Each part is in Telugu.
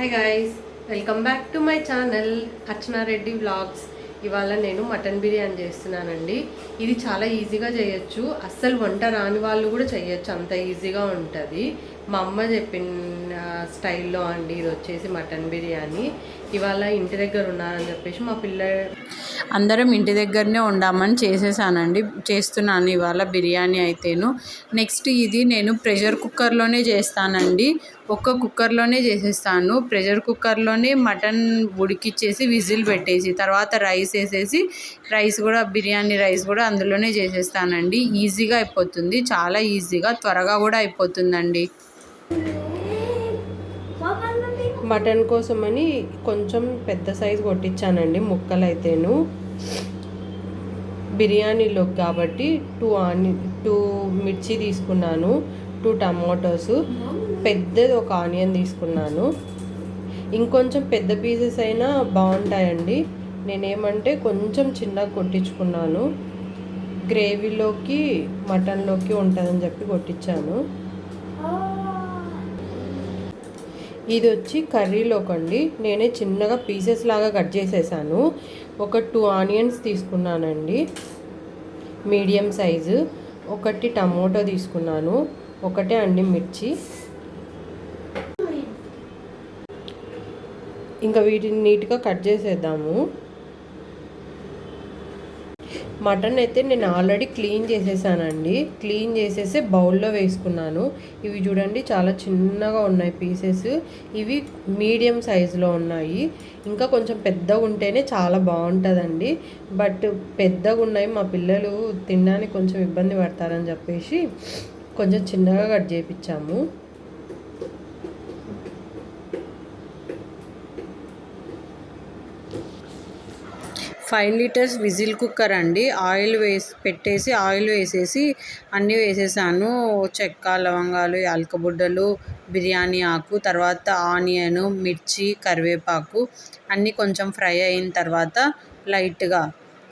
Hi guys welcome back to my channel Archana Reddy vlogs ఇవాళ నేను మటన్ బిర్యానీ చేస్తున్నానండి. ఇది చాలా ఈజీగా చేయొచ్చు. అస్సలు వంట రాని వాళ్ళు కూడా చేయొచ్చు. అంత ఈజీగా ఉంటుంది. మా అమ్మ చెప్పిన స్టైల్లో అండి. ఇది వచ్చేసి మటన్ బిర్యానీ. ఇవాళ ఇంటి దగ్గర ఉన్నారని చెప్పేసి మా పిల్ల అందరం ఇంటి దగ్గరనే ఉండామని చేసేసానండి. చేస్తున్నాను ఇవాళ బిర్యానీ అయితేను. నెక్స్ట్ ఇది నేను ప్రెషర్ కుక్కర్లోనే చేస్తానండి. ఒక్క కుక్కర్లోనే చేసేస్తాను. ప్రెషర్ కుక్కర్లోనే మటన్ ఉడికిచ్చేసి విజిల్ పెట్టేసి తర్వాత రైస్ వేసేసి రైస్ కూడా బిర్యానీ రైస్ కూడా అందులోనే చేసేస్తానండి. ఈజీగా అయిపోతుంది. చాలా ఈజీగా త్వరగా కూడా అయిపోతుందండి. మటన్ కోసమని కొంచెం పెద్ద సైజు కొట్టించానండి ముక్కలైతేను. బిర్యానీలో బిర్యానీలోకి కాబట్టి టూ ఆని టూ మిర్చి తీసుకున్నాను టూ టమాటోస్. పెద్దది ఒక ఆనియన్ తీసుకున్నాను. ఇంకొంచెం పెద్ద పీసెస్ అయినా బాగుంటాయండి. నేనేమంటే కొంచెం చిన్నగా కొట్టించుకున్నాను. గ్రేవీలోకి మటన్లోకి ఉంటుందని చెప్పి కొట్టించాను. ఇది వచ్చి కర్రీలోకండి. నేనే చిన్నగా పీసెస్ లాగా కట్ చేసేసాను. ఒక టూ ఆనియన్స్ తీసుకున్నానండి. Medium size. ఒకటి టమోటో తీసుకున్నాను. ఒకటే అండి మిర్చి. ఇంకా వీటిని నీట్గా కట్ చేసేద్దాము. మటన్ అయితే నేను ఆల్రెడీ క్లీన్ చేసేసానండి. క్లీన్ చేసేసి బౌల్లో వేసుకున్నాను. ఇవి చూడండి చాలా చిన్నగా ఉన్నాయి పీసెస్. ఇవి మీడియం సైజులో ఉన్నాయి. ఇంకా కొంచెం పెద్దగా ఉంటేనే చాలా బాగుంటుందండి. బట్ పెద్దగా ఉన్నాయి మా పిల్లలు తినడానికి కొంచెం ఇబ్బంది పడతారని చెప్పేసి కొంచెం చిన్నగా కట్ చేయించాము ఫైవ్ లీటర్స్ విజిల్ కుక్కర్ అండి. ఆయిల్ వేసి పెట్టేసి ఆయిల్ వేసేసి అన్నీ వేసేసాను. చెక్క లవంగాలు యాలకబుడ్డలు బిర్యానీ ఆకు తర్వాత ఆనియన్ మిర్చి కరివేపాకు అన్నీ కొంచెం ఫ్రై అయిన తర్వాత లైట్గా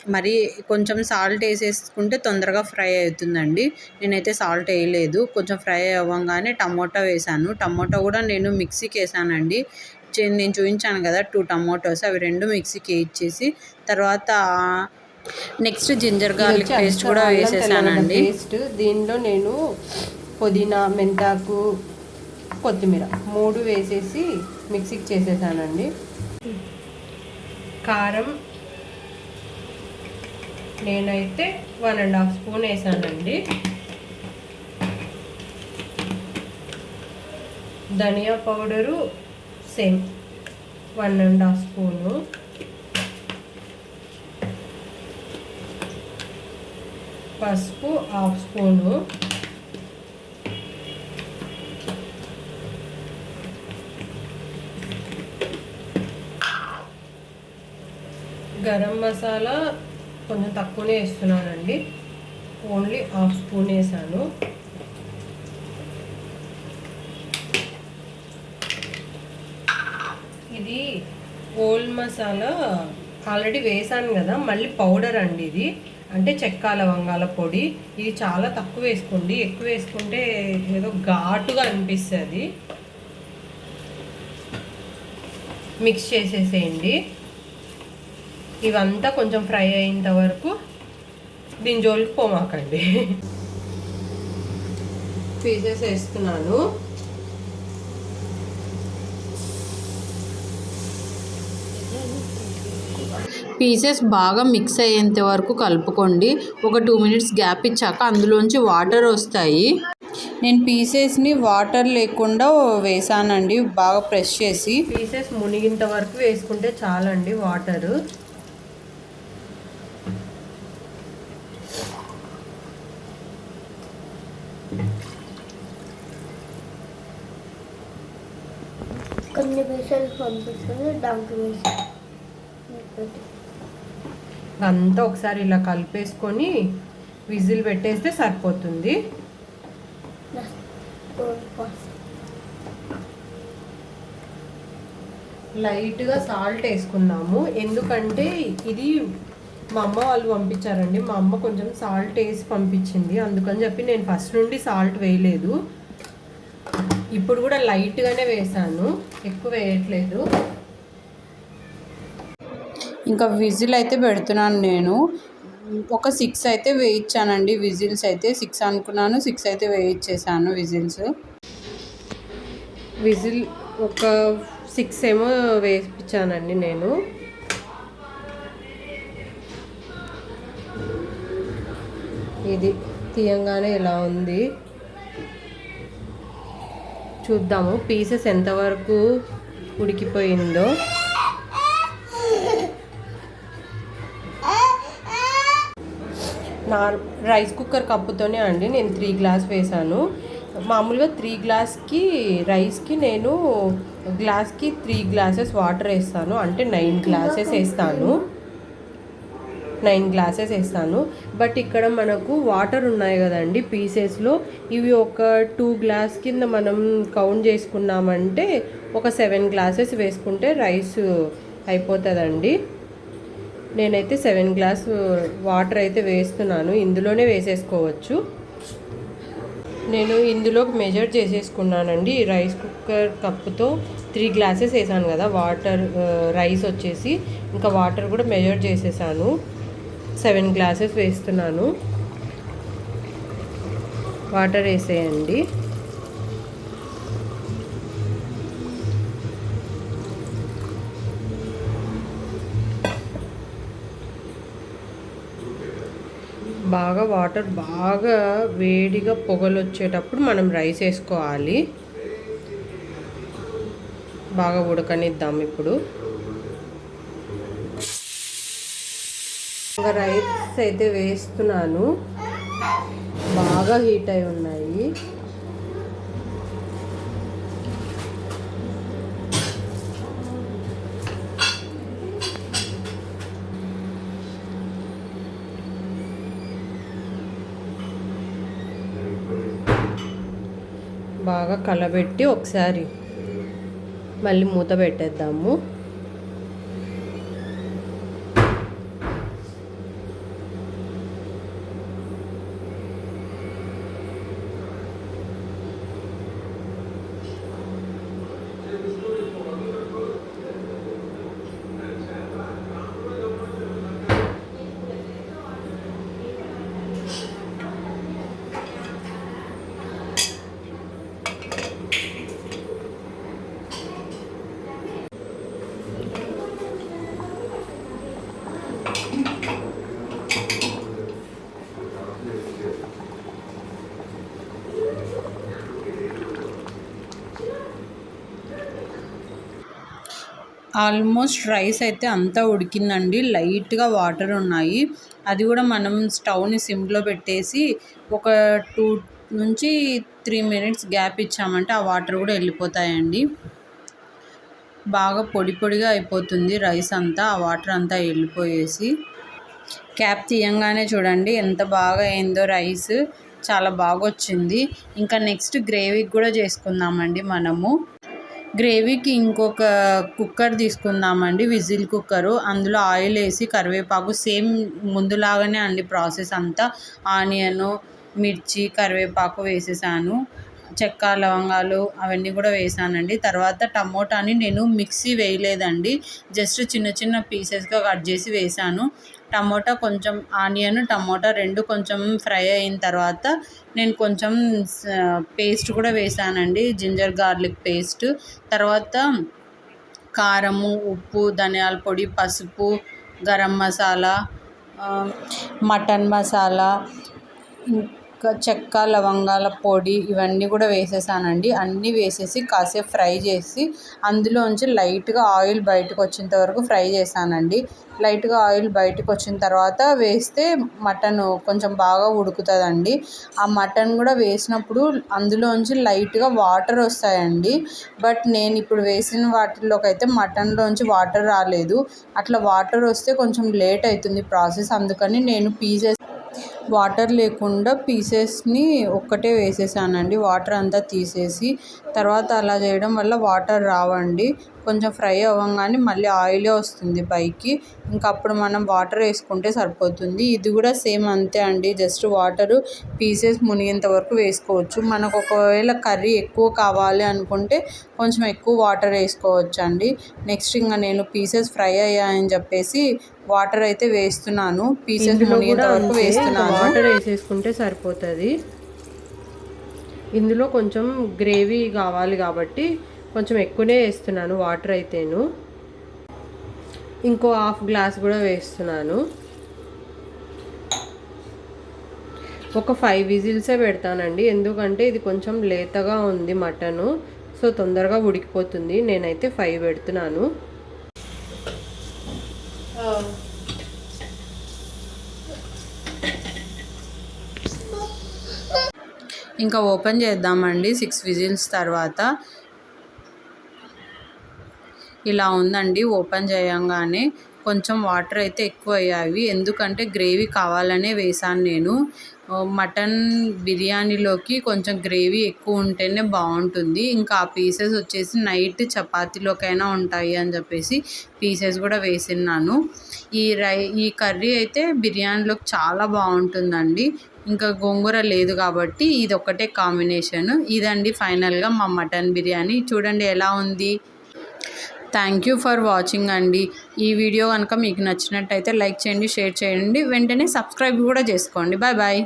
మరి కొంచెం సాల్ట్ వేసేసుకుంటే తొందరగా ఫ్రై అవుతుందండి. నేనైతే సాల్ట్ వేయలేదు. కొంచెం ఫ్రై అవ్వగానే టమోటా వేసాను. టమోటా కూడా నేను మిక్సీకి వేసానండి. నేను చూపించాను కదా టూ టమోటోస్ అవి రెండు మిక్సీకి ఇచ్చేసి తర్వాత నెక్స్ట్ జింజర్ గార్లిక్ పేస్ట్ కూడా వేసేసానండి. పేస్ట్ దీనిలో నేను పుదీనా మెంతాకు కొత్తిమీర మూడు వేసేసి మిక్సీకి చేసేసానండి. కారం నేనైతే వన్ అండ్ హాఫ్ స్పూన్ వేసానండి. ధనియా powder same one and half spoon పసుపు హాఫ్ స్పూను. గరం మసాలా కొంచెం తక్కువనే వేస్తున్నానండి. ఓన్లీ హాఫ్ స్పూన్ వేసాను ఇది ఓల్ మసాలా ఆల్రెడీ వేసాను కదా మళ్ళీ పౌడర్ అండి ఇది. అంటే చెక్క లవంగాల పొడి. ఇది చాలా తక్కువ వేసుకోండి. ఎక్కువ వేసుకుంటే ఏదో ఘాటుగా అనిపిస్తుంది. మిక్స్ చేసేసేయండి. ఇవంతా కొంచెం ఫ్రై అయినంత వరకు దీని జోలికి పోమాకండి. పీసెస్ వేస్తున్నాను. పీసెస్ బాగా మిక్స్ అయ్యేంత వరకు కలుపుకోండి. ఒక టూ మినిట్స్ గ్యాప్ ఇచ్చాక అందులోంచి వాటర్ వస్తాయి. నేను పీసెస్ని వాటర్ లేకుండా వేసానండి. బాగా ప్రెస్ చేసి. పీసెస్ మునిగింత వరకు వేసుకుంటే చాలండి వాటరు. కొన్ని పైసలు పంపిస్తుంది దాంట్లో వేసి అంతా ఒకసారి ఇలా కలిపేసుకొని విజిల్ పెట్టేస్తే సరిపోతుంది. లైట్గా సాల్ట్ వేసుకున్నాము. ఎందుకంటే ఇది మా అమ్మ వాళ్ళు పంపించారండి. మా అమ్మ కొంచెం సాల్ట్ వేసి పంపించింది. అందుకని చెప్పి నేను ఫస్ట్ నుండి సాల్ట్ వేయలేదు. ఇప్పుడు కూడా లైట్గానే వేసాను. ఎక్కువ వేయట్లేదు. ఇంకా విజిల్ అయితే పెడుతున్నాను నేను. ఒక సిక్స్ అయితే వేయించానండి విజిల్స్ అయితే. సిక్స్ అనుకున్నాను సిక్స్ అయితే వేయించేసాను విజిల్స్. విజిల్ ఒక సిక్స్ ఏమో వేయించానండి నేను. ఇది తీయంగానే ఇలా ఉంది. చూద్దాము పీసెస్ ఎంతవరకు ఉడికిపోయిందో. నా రైస్ కుక్కర్ కప్పుతోనే అండి నేను త్రీ గ్లాస్ వేసాను మామూలుగా త్రీ గ్లాస్కి రైస్కి నేను గ్లాస్కి త్రీ గ్లాసెస్ వాటర్ వేస్తాను. అంటే నైన్ గ్లాసెస్ వేస్తాను. నైన్ గ్లాసెస్ వేస్తాను. బట్ ఇక్కడ మనకు వాటర్ ఉన్నాయి కదండి పీసెస్లో ఇవి ఒక టూ గ్లాస్ కింద మనం కౌంట్ చేసుకున్నామంటే ఒక సెవెన్ గ్లాసెస్ వేసుకుంటే రైస్ అయిపోతుందండి. నేనైతే సెవెన్ గ్లాస్ వాటర్ అయితే వేస్తున్నాను. ఇందులోనే వేసేసుకోవచ్చు. నేను ఇందులో మెజర్ చేసేసుకున్నానండి. రైస్ కుక్కర్ కప్పుతో త్రీ గ్లాసెస్ వేసాను కదా వాటర్ రైస్ వచ్చేసి. ఇంకా వాటర్ కూడా మెజర్ చేసేసాను. సెవెన్ గ్లాసెస్ వేస్తున్నాను. వాటర్ వేసేయండి. బాగా వాటర్ బాగా వేడిగా పొగలు వచ్చేటప్పుడు మనం రైస్ వేసుకోవాలి. బాగా ఉడకనిద్దాం ఇప్పుడు. ఇంకా రైస్ అయితే వేస్తున్నాను. బాగా హీట్ అయి ఉన్నాయి. బాగా కలబెట్టి ఒకసారి మళ్ళీ మూత పెట్టేద్దాము. ఆల్మోస్ట్ రైస్ అయితే అంతా ఉడికిందండి. లైట్గా వాటర్ ఉన్నాయి. అది కూడా మనం స్టవ్ని సిమ్లో పెట్టేసి ఒక టూ నుంచి త్రీ మినిట్స్ గ్యాప్ ఇచ్చామంటే ఆ వాటర్ కూడా వెళ్ళిపోతాయండి. బాగా పొడి పొడిగా అయిపోతుంది రైస్ అంతా. ఆ వాటర్ అంతా వెళ్ళిపోయేసి క్యాప్ తీయంగానే చూడండి ఎంత బాగా అయిందో రైస్. చాలా బాగా వచ్చింది ఇంకా నెక్స్ట్ గ్రేవీకి కూడా చేసుకుందామండి మనము. గ్రేవీకి ఇంకొక కుక్కర్ తీసుకుందామండి విజిల్ కుక్కరు. అందులో ఆయిల్ వేసి కరివేపాకు సేమ్ ముందులాగానే అండి ప్రాసెస్ అంతా. ఆనియను మిర్చి కరివేపాకు వేసేసాను. చెక్క లవంగాలు అవన్నీ కూడా వేసానండి. తర్వాత టమోటాని నేను మిక్సీ వేయలేదండి. జస్ట్ చిన్న చిన్న పీసెస్గా కట్ చేసి వేసాను. టమోటా కొంచెం ఆనియన్ టమోటా రెండు కొంచెం ఫ్రై అయిన తర్వాత నేను కొంచెం పేస్ట్ కూడా వేసానండి. Ginger garlic paste. తర్వాత కారము ఉప్పు ధనియాల పొడి పసుపు గరం మసాలా మటన్ మసాలా చెక్క లవంగాల పొడి ఇవన్నీ కూడా వేసేసానండి. అన్నీ వేసేసి కాసేపు ఫ్రై చేసి అందులోంచి లైట్గా ఆయిల్ బయటకు వచ్చేంత వరకు ఫ్రై చేశానండి లైట్గా ఆయిల్ బయటకు వచ్చిన తర్వాత వేస్తే మటన్ కొంచెం బాగా ఉడుకుతుందండి. ఆ మటన్ కూడా వేసినప్పుడు అందులోంచి లైట్గా వాటర్ వస్తాయండి. బట్ నేను ఇప్పుడు వేసిన వాటిలోకి అయితే మటన్లోంచి వాటర్ రాలేదు. అట్లా వాటర్ వస్తే కొంచెం లేట్ అవుతుంది ప్రాసెస్. అందుకని నేను పీసెస్ వాటర్ లేకుండా పీసెస్ని ఒక్కటే వేసేసానండి. వాటర్ అంతా తీసేసి తర్వాత అలా చేయడం వల్ల వాటర్ రావండి. కొంచెం ఫ్రై అవ్వగానే మళ్ళీ ఆయిలే వస్తుంది పైకి. ఇంకా అప్పుడు మనం వాటర్ వేసుకుంటే సరిపోతుంది. ఇది కూడా సేమ్ అంతే అండి. జస్ట్ వాటరు పీసెస్ మునిగేంత వరకు వేసుకోవచ్చు. మనకు ఒకవేళ కర్రీ ఎక్కువ కావాలి అనుకుంటే కొంచెం ఎక్కువ వాటర్ వేసుకోవచ్చు అండి నెక్స్ట్ ఇంకా నేను పీసెస్ ఫ్రై అయ్యాయని చెప్పేసి వాటర్ అయితే వేస్తున్నాను. పీసెస్ మునిగేంత వరకు వేస్తున్నాను. వాటర్ వేసేసుకుంటే సరిపోతుంది. ఇందులో కొంచెం గ్రేవీ కావాలి కాబట్టి కొంచెం ఎక్కువనే వేస్తున్నాను వాటర్ అయితేను. ఇంకో హాఫ్ గ్లాస్ కూడా వేస్తున్నాను. ఒక ఫైవ్ విజిల్సే పెడతానండి ఎందుకంటే ఇది కొంచెం లేతగా ఉంది మటను సో తొందరగా ఉడికిపోతుంది. నేనైతే ఫైవ్ పెడుతున్నాను. ఇంకా ఓపెన్ చేద్దామండి సిక్స్ విజిల్స్ తర్వాత. ఇలా ఉందండి ఓపెన్ చేయంగానే కొంచెం వాటర్ అయితే ఎక్కువ అయ్యాయి ఎందుకంటే గ్రేవీ కావాలనే వేసాను నేను. మటన్ బిర్యానీలోకి కొంచెం గ్రేవీ ఎక్కువ ఉంటేనే బాగుంటుంది. ఇంకా ఆ పీసెస్ వచ్చేసి నైట్ చపాతీలోకైనా ఉంటాయి అని చెప్పేసి పీసెస్ కూడా వేసిన్నాను. ఈ రై ఈ కర్రీ అయితే బిర్యానీలోకి చాలా బాగుంటుందండి. ఇంకా గోంగూర లేదు కాబట్టి ఇది ఒకటే కాంబినేషన్. ఇదండి ఫైనల్గా మా మటన్ బిర్యానీ. చూడండి ఎలా ఉంది. థ్యాంక్ యూ ఫర్ వాచింగ్ అండి. ఈ వీడియో కనుక మీకు నచ్చినట్టయితే లైక్ చేయండి షేర్ చేయండి. వెంటనే సబ్స్క్రైబ్ కూడా చేసుకోండి. Bye bye.